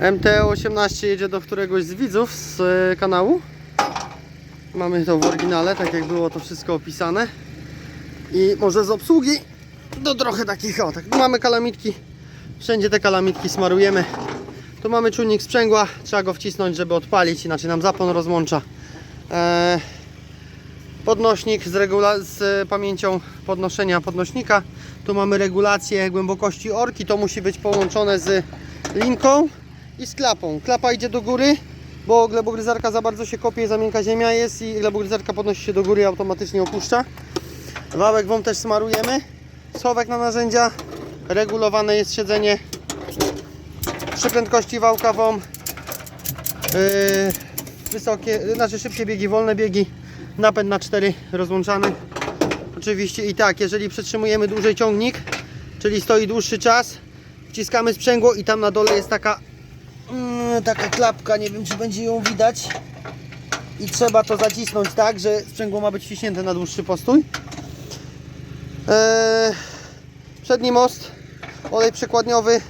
MT-18 jedzie do któregoś z widzów z e, kanału. Mamy to w oryginale, tak jak było to wszystko opisane. I może z obsługi do trochę takich o, tak. Mamy kalamitki. Wszędzie te kalamitki smarujemy. Tu mamy czujnik sprzęgła, trzeba go wcisnąć, żeby odpalić, inaczej nam zapon rozłącza. Eee, podnośnik z, regula- z pamięcią podnoszenia podnośnika. Tu mamy regulację głębokości orki, to musi być połączone z linką i z klapą. Klapa idzie do góry, bo glebogryzarka za bardzo się kopie, za miękka ziemia jest i glebogryzarka podnosi się do góry i automatycznie opuszcza. Wałek WOM też smarujemy. Schowek na narzędzia. Regulowane jest siedzenie przy prędkości wałka WOM. Yy, wysokie, znaczy szybkie biegi, wolne biegi. Napęd na 4 rozłączany. Oczywiście i tak, jeżeli przytrzymujemy dłużej ciągnik, czyli stoi dłuższy czas, wciskamy sprzęgło i tam na dole jest taka taka klapka, nie wiem czy będzie ją widać. I trzeba to zacisnąć tak, że sprzęgło ma być wciśnięte na dłuższy postój. Eee, przedni most, olej przekładniowy.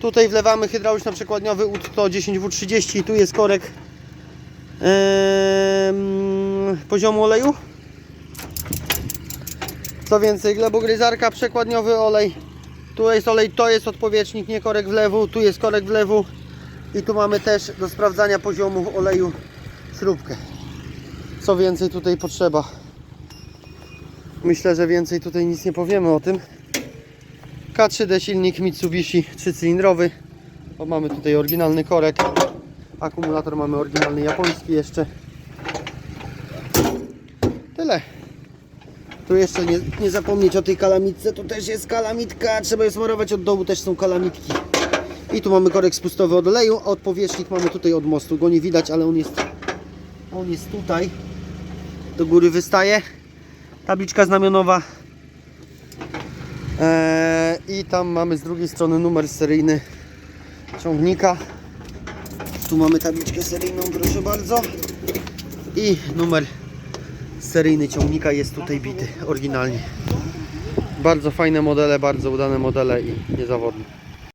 Tutaj wlewamy hydrauliczno-przekładniowy UT 10W30 i tu jest korek em, poziomu oleju. Co więcej, glebogryzarka, przekładniowy olej. Tu jest olej, to jest odpowietrznik, nie korek wlewu. Tu jest korek wlewu. I tu mamy też do sprawdzania poziomu oleju śrubkę. Co więcej tutaj potrzeba? Myślę, że więcej tutaj nic nie powiemy o tym. K3D silnik Mitsubishi 3-cylindrowy. Bo mamy tutaj oryginalny korek. Akumulator mamy oryginalny japoński jeszcze. Tyle. Tu jeszcze nie, nie zapomnieć o tej kalamitce. Tu też jest kalamitka. Trzeba je smarować od dołu. Też są kalamitki. I tu mamy korek spustowy od oleju. A odpowietrznik mamy tutaj od mostu. Go nie widać, ale on jest, on jest tutaj. Do góry wystaje. Tabliczka znamionowa. Eee, I tam mamy z drugiej strony numer seryjny ciągnika. Tu mamy tabliczkę seryjną, proszę bardzo. I numer seryjny ciągnika jest tutaj bity oryginalnie. Bardzo fajne modele, bardzo udane modele i niezawodne.